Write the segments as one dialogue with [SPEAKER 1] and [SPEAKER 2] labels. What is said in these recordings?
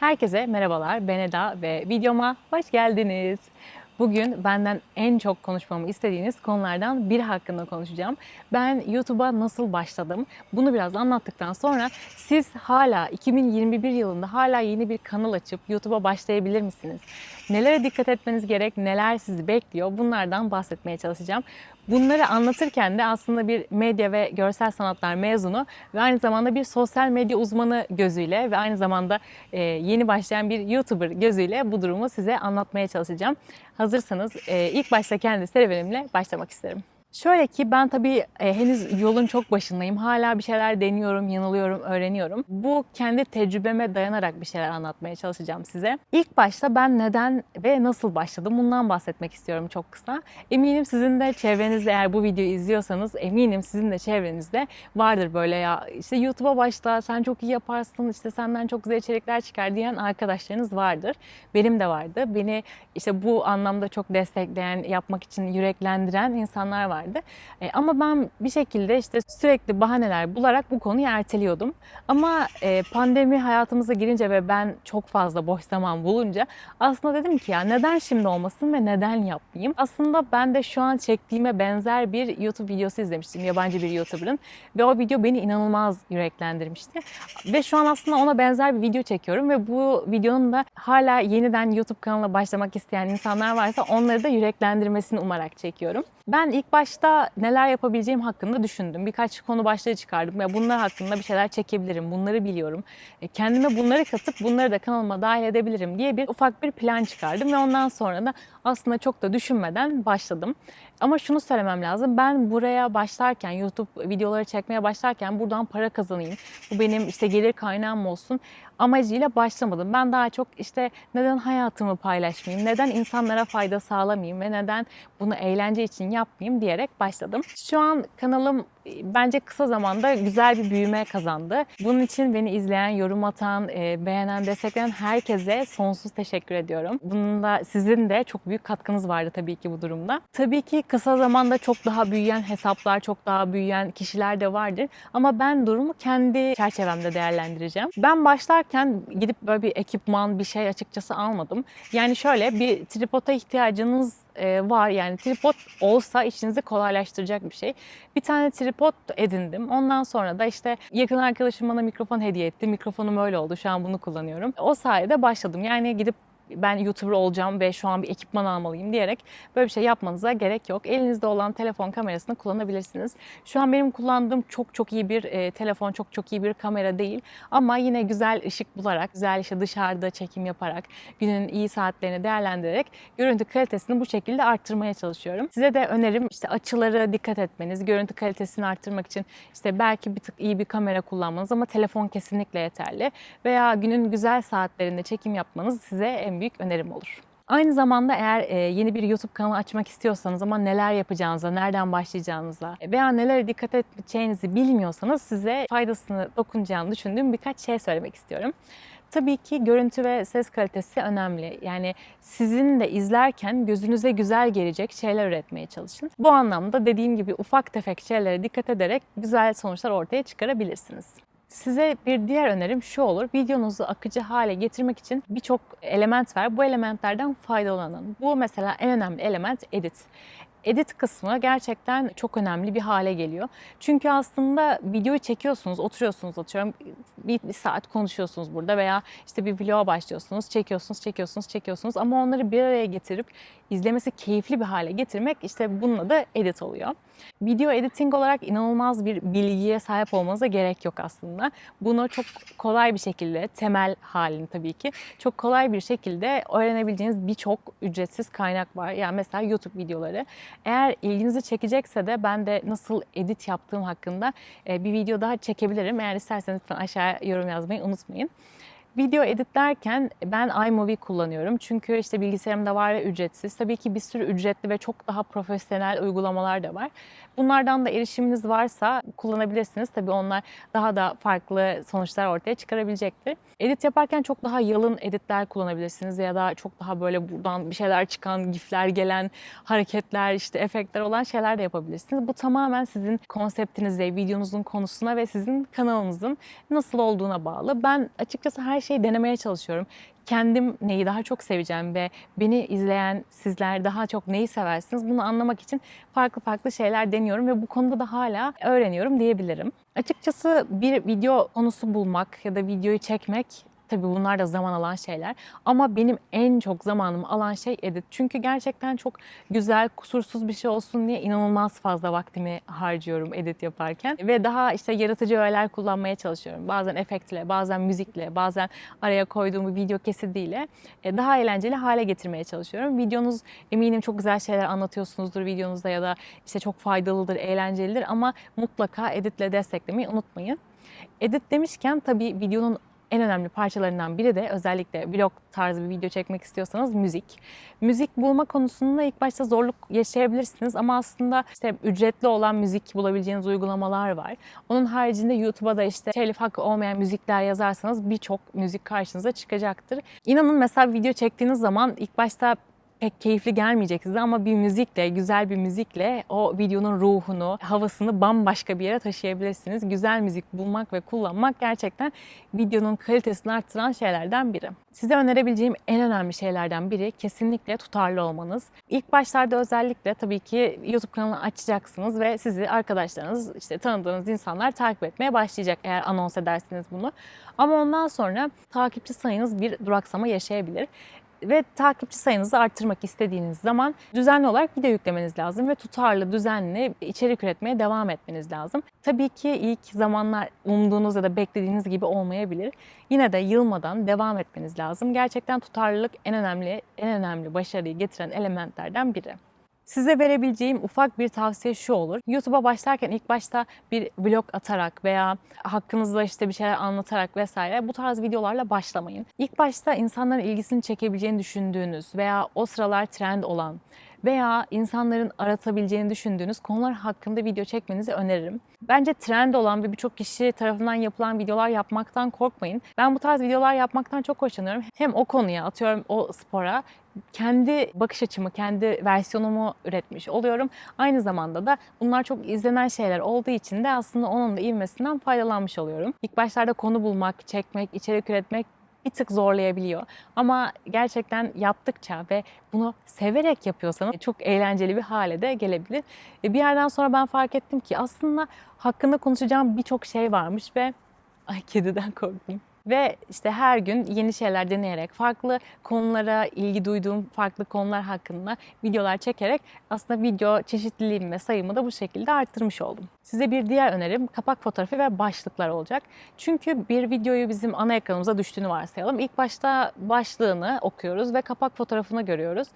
[SPEAKER 1] Herkese merhabalar, ben Eda ve videoma hoş geldiniz. Bugün benden en çok konuşmamı istediğiniz konulardan biri hakkında konuşacağım. Ben YouTube'a nasıl başladım? Bunu biraz anlattıktan sonra siz hala 2021 yılında hala yeni bir kanal açıp YouTube'a başlayabilir misiniz? Nelere dikkat etmeniz gerek, neler sizi bekliyor? Bunlardan bahsetmeye çalışacağım. Bunları anlatırken de aslında bir medya ve görsel sanatlar mezunu ve aynı zamanda bir sosyal medya uzmanı gözüyle ve aynı zamanda e, yeni başlayan bir YouTuber gözüyle bu durumu size anlatmaya çalışacağım. Hazırsanız ilk başta kendi serüvenimle başlamak isterim. Şöyle ki ben tabii e, henüz yolun çok başındayım. Hala bir şeyler deniyorum, yanılıyorum, öğreniyorum. Bu kendi tecrübeme dayanarak bir şeyler anlatmaya çalışacağım size. İlk başta ben neden ve nasıl başladım bundan bahsetmek istiyorum çok kısa. Eminim sizin de çevrenizde eğer bu videoyu izliyorsanız eminim sizin de çevrenizde vardır böyle ya işte YouTube'a başla sen çok iyi yaparsın işte senden çok güzel içerikler çıkar diyen arkadaşlarınız vardır. Benim de vardı. Beni işte bu anlamda çok destekleyen, yapmak için yüreklendiren insanlar vardı. E, ama ben bir şekilde işte sürekli bahaneler bularak bu konuyu erteliyordum. Ama e, pandemi hayatımıza girince ve ben çok fazla boş zaman bulunca aslında dedim ki ya neden şimdi olmasın ve neden yapmayayım? Aslında ben de şu an çektiğime benzer bir YouTube videosu izlemiştim yabancı bir YouTuber'ın ve o video beni inanılmaz yüreklendirmişti. Ve şu an aslında ona benzer bir video çekiyorum ve bu videonun da hala yeniden YouTube kanalına başlamak isteyen insanlar varsa onları da yüreklendirmesini umarak çekiyorum. Ben ilk başta neler yapabileceğim hakkında düşündüm. Birkaç konu başlığı çıkardım. Ya bunlar hakkında bir şeyler çekebilirim. Bunları biliyorum. E, Kendime bunları katıp bunları da kanalıma dahil edebilirim diye bir ufak bir plan çıkardım ve ondan sonra da aslında çok da düşünmeden başladım. Ama şunu söylemem lazım. Ben buraya başlarken, YouTube videoları çekmeye başlarken buradan para kazanayım. Bu benim işte gelir kaynağım olsun amacıyla başlamadım. Ben daha çok işte neden hayatımı paylaşmayayım, neden insanlara fayda sağlamayayım ve neden bunu eğlence için yapmayayım diyerek başladım. Şu an kanalım bence kısa zamanda güzel bir büyüme kazandı. Bunun için beni izleyen, yorum atan, e, beğenen, destekleyen herkese sonsuz teşekkür ediyorum. Bunun da sizin de çok büyük katkınız vardı tabii ki bu durumda. Tabii ki kısa zamanda çok daha büyüyen hesaplar, çok daha büyüyen kişiler de vardır. Ama ben durumu kendi çerçevemde değerlendireceğim. Ben başlarken gidip böyle bir ekipman, bir şey açıkçası almadım. Yani şöyle bir tripoda ihtiyacınız e, var. Yani tripod olsa işinizi kolaylaştıracak bir şey. Bir tane tripod edindim. Ondan sonra da işte yakın arkadaşım bana mikrofon hediye etti. Mikrofonum öyle oldu. Şu an bunu kullanıyorum. O sayede başladım. Yani gidip ben YouTuber olacağım ve şu an bir ekipman almalıyım diyerek böyle bir şey yapmanıza gerek yok. Elinizde olan telefon kamerasını kullanabilirsiniz. Şu an benim kullandığım çok çok iyi bir e, telefon, çok çok iyi bir kamera değil. Ama yine güzel ışık bularak, güzel işte dışarıda çekim yaparak, günün iyi saatlerini değerlendirerek görüntü kalitesini bu şekilde arttırmaya çalışıyorum. Size de önerim işte açıları dikkat etmeniz, görüntü kalitesini arttırmak için işte belki bir tık iyi bir kamera kullanmanız ama telefon kesinlikle yeterli. Veya günün güzel saatlerinde çekim yapmanız size en büyük önerim olur. Aynı zamanda eğer e, yeni bir YouTube kanalı açmak istiyorsanız ama neler yapacağınıza, nereden başlayacağınıza veya nelere dikkat edeceğinizi bilmiyorsanız size faydasını dokunacağını düşündüğüm birkaç şey söylemek istiyorum. Tabii ki görüntü ve ses kalitesi önemli. Yani sizin de izlerken gözünüze güzel gelecek şeyler üretmeye çalışın. Bu anlamda dediğim gibi ufak tefek şeylere dikkat ederek güzel sonuçlar ortaya çıkarabilirsiniz. Size bir diğer önerim şu olur. Videonuzu akıcı hale getirmek için birçok element var. Bu elementlerden faydalanın. Bu mesela en önemli element edit edit kısmı gerçekten çok önemli bir hale geliyor. Çünkü aslında videoyu çekiyorsunuz, oturuyorsunuz atıyorum bir, bir saat konuşuyorsunuz burada veya işte bir vloga başlıyorsunuz, çekiyorsunuz, çekiyorsunuz, çekiyorsunuz ama onları bir araya getirip izlemesi keyifli bir hale getirmek işte bununla da edit oluyor. Video editing olarak inanılmaz bir bilgiye sahip olmanıza gerek yok aslında. Bunu çok kolay bir şekilde, temel halini tabii ki, çok kolay bir şekilde öğrenebileceğiniz birçok ücretsiz kaynak var. Yani mesela YouTube videoları. Eğer ilginizi çekecekse de ben de nasıl edit yaptığım hakkında e, bir video daha çekebilirim. Eğer isterseniz lütfen aşağıya yorum yazmayı unutmayın. Video editlerken ben iMovie kullanıyorum. Çünkü işte bilgisayarımda var ve ücretsiz. Tabii ki bir sürü ücretli ve çok daha profesyonel uygulamalar da var. Bunlardan da erişiminiz varsa kullanabilirsiniz. Tabii onlar daha da farklı sonuçlar ortaya çıkarabilecektir. Edit yaparken çok daha yalın editler kullanabilirsiniz ya da çok daha böyle buradan bir şeyler çıkan, gifler gelen, hareketler, işte efektler olan şeyler de yapabilirsiniz. Bu tamamen sizin konseptinize, videonuzun konusuna ve sizin kanalınızın nasıl olduğuna bağlı. Ben açıkçası her her şeyi denemeye çalışıyorum. Kendim neyi daha çok seveceğim ve beni izleyen sizler daha çok neyi seversiniz bunu anlamak için farklı farklı şeyler deniyorum ve bu konuda da hala öğreniyorum diyebilirim. Açıkçası bir video konusu bulmak ya da videoyu çekmek Tabii bunlar da zaman alan şeyler. Ama benim en çok zamanımı alan şey edit. Çünkü gerçekten çok güzel, kusursuz bir şey olsun diye inanılmaz fazla vaktimi harcıyorum edit yaparken. Ve daha işte yaratıcı öğeler kullanmaya çalışıyorum. Bazen efektle, bazen müzikle, bazen araya koyduğum video kesidiyle e, daha eğlenceli hale getirmeye çalışıyorum. Videonuz eminim çok güzel şeyler anlatıyorsunuzdur videonuzda ya da işte çok faydalıdır, eğlencelidir ama mutlaka editle desteklemeyi unutmayın. Edit demişken tabii videonun en önemli parçalarından biri de özellikle vlog tarzı bir video çekmek istiyorsanız müzik. Müzik bulma konusunda ilk başta zorluk yaşayabilirsiniz ama aslında işte ücretli olan müzik bulabileceğiniz uygulamalar var. Onun haricinde YouTube'a da işte telif hakkı olmayan müzikler yazarsanız birçok müzik karşınıza çıkacaktır. İnanın mesela video çektiğiniz zaman ilk başta pek keyifli gelmeyecek size ama bir müzikle, güzel bir müzikle o videonun ruhunu, havasını bambaşka bir yere taşıyabilirsiniz. Güzel müzik bulmak ve kullanmak gerçekten videonun kalitesini arttıran şeylerden biri. Size önerebileceğim en önemli şeylerden biri kesinlikle tutarlı olmanız. İlk başlarda özellikle tabii ki YouTube kanalı açacaksınız ve sizi arkadaşlarınız, işte tanıdığınız insanlar takip etmeye başlayacak eğer anons edersiniz bunu. Ama ondan sonra takipçi sayınız bir duraksama yaşayabilir ve takipçi sayınızı arttırmak istediğiniz zaman düzenli olarak video yüklemeniz lazım ve tutarlı, düzenli içerik üretmeye devam etmeniz lazım. Tabii ki ilk zamanlar umduğunuz ya da beklediğiniz gibi olmayabilir. Yine de yılmadan devam etmeniz lazım. Gerçekten tutarlılık en önemli, en önemli başarıyı getiren elementlerden biri. Size verebileceğim ufak bir tavsiye şu olur. YouTube'a başlarken ilk başta bir vlog atarak veya hakkınızda işte bir şeyler anlatarak vesaire bu tarz videolarla başlamayın. İlk başta insanların ilgisini çekebileceğini düşündüğünüz veya o sıralar trend olan veya insanların aratabileceğini düşündüğünüz konular hakkında video çekmenizi öneririm. Bence trend olan ve birçok kişi tarafından yapılan videolar yapmaktan korkmayın. Ben bu tarz videolar yapmaktan çok hoşlanıyorum. Hem o konuya atıyorum o spora kendi bakış açımı, kendi versiyonumu üretmiş oluyorum. Aynı zamanda da bunlar çok izlenen şeyler olduğu için de aslında onun da ivmesinden faydalanmış oluyorum. İlk başlarda konu bulmak, çekmek, içerik üretmek bir tık zorlayabiliyor. Ama gerçekten yaptıkça ve bunu severek yapıyorsanız çok eğlenceli bir hale de gelebilir. Bir yerden sonra ben fark ettim ki aslında hakkında konuşacağım birçok şey varmış ve ay kediden korktum. Ve işte her gün yeni şeyler deneyerek, farklı konulara ilgi duyduğum farklı konular hakkında videolar çekerek aslında video çeşitliliğimi ve sayımı da bu şekilde arttırmış oldum. Size bir diğer önerim kapak fotoğrafı ve başlıklar olacak. Çünkü bir videoyu bizim ana ekranımıza düştüğünü varsayalım. İlk başta başlığını okuyoruz ve kapak fotoğrafını görüyoruz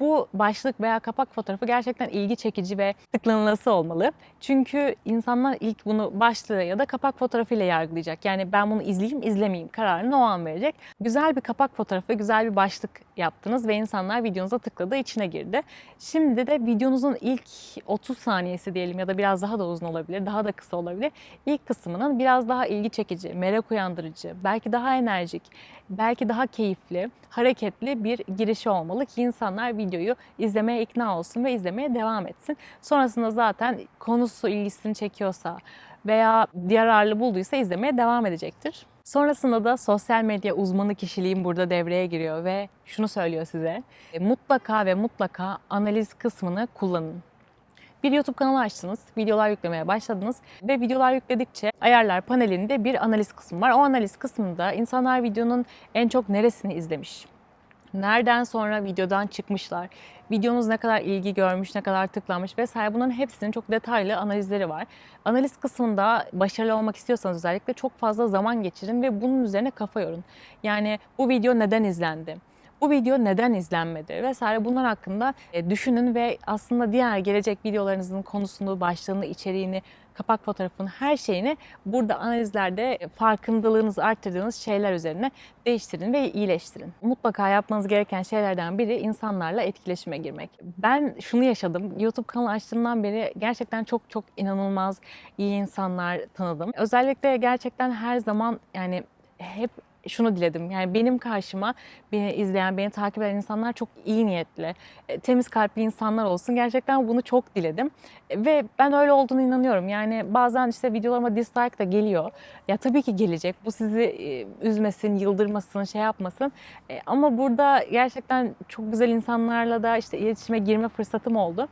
[SPEAKER 1] bu başlık veya kapak fotoğrafı gerçekten ilgi çekici ve tıklanılası olmalı. Çünkü insanlar ilk bunu başlığı ya da kapak fotoğrafıyla yargılayacak. Yani ben bunu izleyeyim, izlemeyeyim kararını o an verecek. Güzel bir kapak fotoğrafı, güzel bir başlık yaptınız ve insanlar videonuza tıkladı, içine girdi. Şimdi de videonuzun ilk 30 saniyesi diyelim ya da biraz daha da uzun olabilir, daha da kısa olabilir. İlk kısmının biraz daha ilgi çekici, merak uyandırıcı, belki daha enerjik, belki daha keyifli, hareketli bir girişi olmalı ki insanlar videoyu izlemeye ikna olsun ve izlemeye devam etsin. Sonrasında zaten konusu ilgisini çekiyorsa veya yararlı bulduysa izlemeye devam edecektir. Sonrasında da sosyal medya uzmanı kişiliğim burada devreye giriyor ve şunu söylüyor size. E, mutlaka ve mutlaka analiz kısmını kullanın. Bir YouTube kanalı açtınız, videolar yüklemeye başladınız ve videolar yükledikçe ayarlar panelinde bir analiz kısmı var. O analiz kısmında insanlar videonun en çok neresini izlemiş, nereden sonra videodan çıkmışlar, videonuz ne kadar ilgi görmüş, ne kadar tıklanmış vesaire bunların hepsinin çok detaylı analizleri var. Analiz kısmında başarılı olmak istiyorsanız özellikle çok fazla zaman geçirin ve bunun üzerine kafa yorun. Yani bu video neden izlendi? Bu video neden izlenmedi vesaire bunlar hakkında e, düşünün ve aslında diğer gelecek videolarınızın konusunu, başlığını, içeriğini, kapak fotoğrafını, her şeyini burada analizlerde farkındalığınızı arttırdığınız şeyler üzerine değiştirin ve iyileştirin. Mutlaka yapmanız gereken şeylerden biri insanlarla etkileşime girmek. Ben şunu yaşadım. YouTube kanalı açtığımdan beri gerçekten çok çok inanılmaz iyi insanlar tanıdım. Özellikle gerçekten her zaman yani hep şunu diledim. Yani benim karşıma beni izleyen, beni takip eden insanlar çok iyi niyetli, e, temiz kalpli insanlar olsun. Gerçekten bunu çok diledim. E, Ve ben öyle olduğunu inanıyorum. Yani bazen işte videolarıma dislike da geliyor. Ya tabii ki gelecek. Bu sizi e, üzmesin, yıldırmasın, şey yapmasın. Ama burada gerçekten çok güzel insanlarla da işte iletişime girme fırsatım oldu.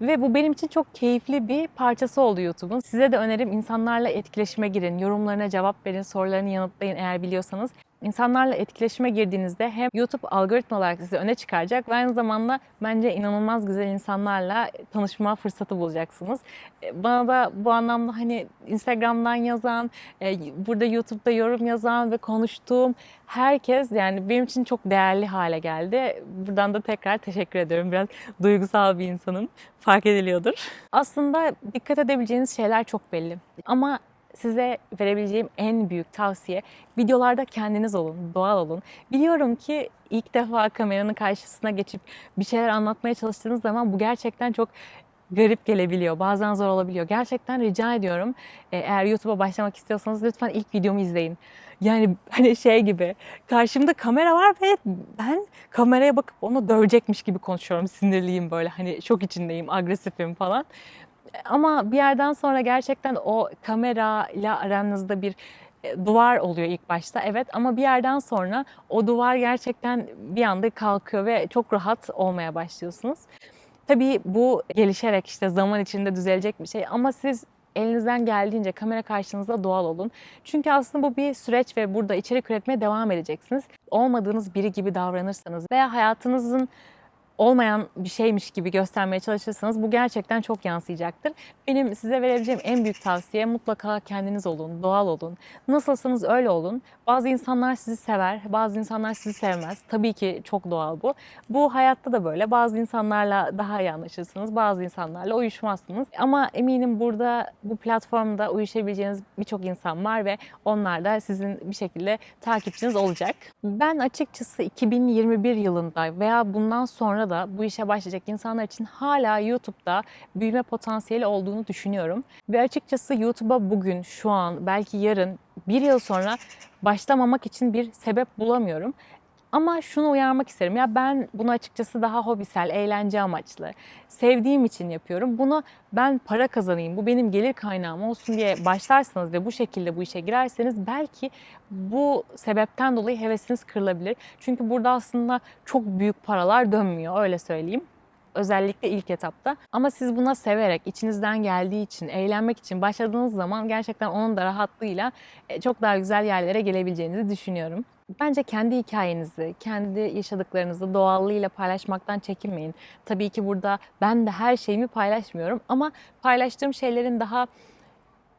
[SPEAKER 1] Ve bu benim için çok keyifli bir parçası oldu YouTube'un. Size de önerim insanlarla etkileşime girin, yorumlarına cevap verin, sorularını yanıtlayın eğer biliyorsanız. İnsanlarla etkileşime girdiğinizde hem YouTube algoritma olarak sizi öne çıkaracak ve aynı zamanda bence inanılmaz güzel insanlarla tanışma fırsatı bulacaksınız. E, Bana da bu anlamda hani Instagram'dan yazan, e, burada YouTube'da yorum yazan ve konuştuğum herkes yani benim için çok değerli hale geldi. Buradan da tekrar teşekkür ediyorum. Biraz duygusal bir insanım. Fark ediliyordur. Aslında dikkat edebileceğiniz şeyler çok belli. Ama size verebileceğim en büyük tavsiye videolarda kendiniz olun, doğal olun. Biliyorum ki ilk defa kameranın karşısına geçip bir şeyler anlatmaya çalıştığınız zaman bu gerçekten çok garip gelebiliyor. Bazen zor olabiliyor. Gerçekten rica ediyorum e, eğer YouTube'a başlamak istiyorsanız lütfen ilk videomu izleyin. Yani hani şey gibi karşımda kamera var ve ben kameraya bakıp onu dövecekmiş gibi konuşuyorum. Sinirliyim böyle hani şok içindeyim, agresifim falan. Ama bir yerden sonra gerçekten o kamerayla aranızda bir e, duvar oluyor ilk başta evet ama bir yerden sonra o duvar gerçekten bir anda kalkıyor ve çok rahat olmaya başlıyorsunuz. Tabii bu gelişerek işte zaman içinde düzelecek bir şey ama siz elinizden geldiğince kamera karşınızda doğal olun. Çünkü aslında bu bir süreç ve burada içerik üretmeye devam edeceksiniz. Olmadığınız biri gibi davranırsanız veya hayatınızın olmayan bir şeymiş gibi göstermeye çalışırsanız bu gerçekten çok yansıyacaktır. Benim size verebileceğim en büyük tavsiye mutlaka kendiniz olun, doğal olun. Nasılsınız öyle olun. Bazı insanlar sizi sever, bazı insanlar sizi sevmez. Tabii ki çok doğal bu. Bu hayatta da böyle. Bazı insanlarla daha iyi anlaşırsınız, bazı insanlarla uyuşmazsınız. Ama eminim burada bu platformda uyuşabileceğiniz birçok insan var ve onlar da sizin bir şekilde takipçiniz olacak. Ben açıkçası 2021 yılında veya bundan sonra da bu işe başlayacak insanlar için hala YouTube'da büyüme potansiyeli olduğunu düşünüyorum. Ve açıkçası YouTube'a bugün, şu an, belki yarın, bir yıl sonra başlamamak için bir sebep bulamıyorum. Ama şunu uyarmak isterim. Ya ben bunu açıkçası daha hobisel, eğlence amaçlı, sevdiğim için yapıyorum. Bunu ben para kazanayım, bu benim gelir kaynağım olsun diye başlarsanız ve bu şekilde bu işe girerseniz belki bu sebepten dolayı hevesiniz kırılabilir. Çünkü burada aslında çok büyük paralar dönmüyor öyle söyleyeyim. Özellikle ilk etapta. Ama siz buna severek, içinizden geldiği için, eğlenmek için başladığınız zaman gerçekten onun da rahatlığıyla e, çok daha güzel yerlere gelebileceğinizi düşünüyorum. Bence kendi hikayenizi, kendi yaşadıklarınızı doğallığıyla paylaşmaktan çekinmeyin. Tabii ki burada ben de her şeyimi paylaşmıyorum ama paylaştığım şeylerin daha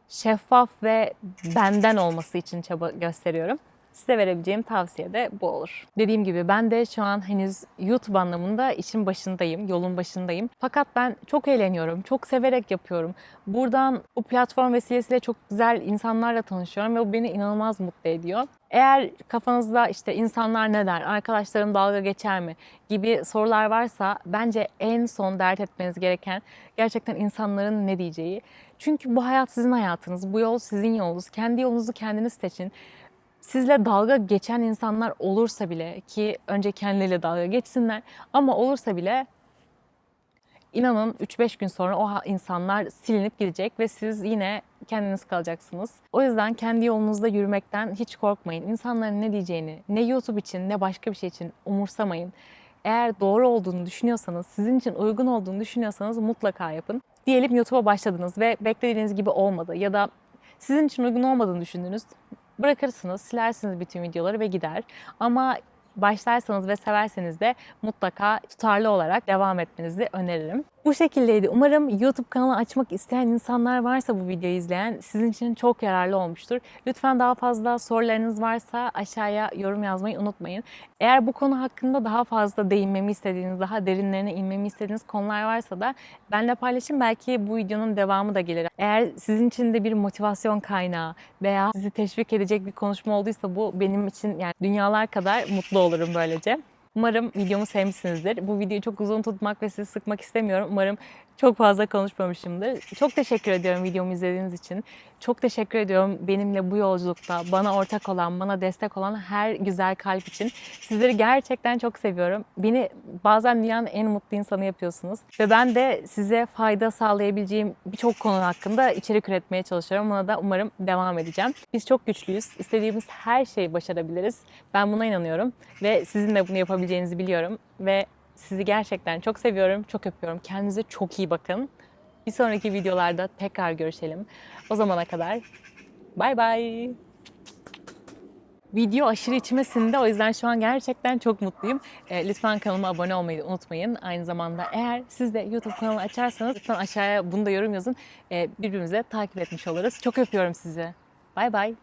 [SPEAKER 1] şeffaf ve benden olması için çaba gösteriyorum. Size verebileceğim tavsiye de bu olur. Dediğim gibi ben de şu an henüz YouTube anlamında işin başındayım, yolun başındayım. Fakat ben çok eğleniyorum, çok severek yapıyorum. Buradan bu platform vesilesiyle çok güzel insanlarla tanışıyorum ve bu beni inanılmaz mutlu ediyor. Eğer kafanızda işte insanlar ne der, arkadaşlarım dalga geçer mi gibi sorular varsa bence en son dert etmeniz gereken gerçekten insanların ne diyeceği. Çünkü bu hayat sizin hayatınız, bu yol sizin yolunuz. Kendi yolunuzu kendiniz seçin sizle dalga geçen insanlar olursa bile ki önce kendileriyle dalga geçsinler ama olursa bile inanın 3-5 gün sonra o insanlar silinip gidecek ve siz yine kendiniz kalacaksınız. O yüzden kendi yolunuzda yürümekten hiç korkmayın. İnsanların ne diyeceğini ne YouTube için ne başka bir şey için umursamayın. Eğer doğru olduğunu düşünüyorsanız, sizin için uygun olduğunu düşünüyorsanız mutlaka yapın. Diyelim YouTube'a başladınız ve beklediğiniz gibi olmadı ya da sizin için uygun olmadığını düşündünüz bırakırsınız, silersiniz bütün videoları ve gider. Ama başlarsanız ve severseniz de mutlaka tutarlı olarak devam etmenizi öneririm. Bu şekildeydi. Umarım YouTube kanalı açmak isteyen insanlar varsa bu videoyu izleyen sizin için çok yararlı olmuştur. Lütfen daha fazla sorularınız varsa aşağıya yorum yazmayı unutmayın. Eğer bu konu hakkında daha fazla değinmemi istediğiniz, daha derinlerine inmemi istediğiniz konular varsa da benimle paylaşın. Belki bu videonun devamı da gelir. Eğer sizin için de bir motivasyon kaynağı veya sizi teşvik edecek bir konuşma olduysa bu benim için yani dünyalar kadar mutlu olurum böylece. Umarım videomu sevmişsinizdir. Bu videoyu çok uzun tutmak ve sizi sıkmak istemiyorum. Umarım çok fazla konuşmamışımdır. Çok teşekkür ediyorum videomu izlediğiniz için. Çok teşekkür ediyorum benimle bu yolculukta bana ortak olan, bana destek olan her güzel kalp için. Sizleri gerçekten çok seviyorum. Beni bazen dünyanın en mutlu insanı yapıyorsunuz. Ve ben de size fayda sağlayabileceğim birçok konu hakkında içerik üretmeye çalışıyorum. Buna da umarım devam edeceğim. Biz çok güçlüyüz. İstediğimiz her şeyi başarabiliriz. Ben buna inanıyorum ve sizin de bunu yapabileceğinizi biliyorum ve sizi gerçekten çok seviyorum, çok öpüyorum. Kendinize çok iyi bakın. Bir sonraki videolarda tekrar görüşelim. O zamana kadar bay bay. Video aşırı içime sindi. O yüzden şu an gerçekten çok mutluyum. E, lütfen kanalıma abone olmayı unutmayın. Aynı zamanda eğer siz de YouTube kanalı açarsanız lütfen aşağıya bunu da yorum yazın. E, birbirimize takip etmiş oluruz. Çok öpüyorum sizi. Bay bay.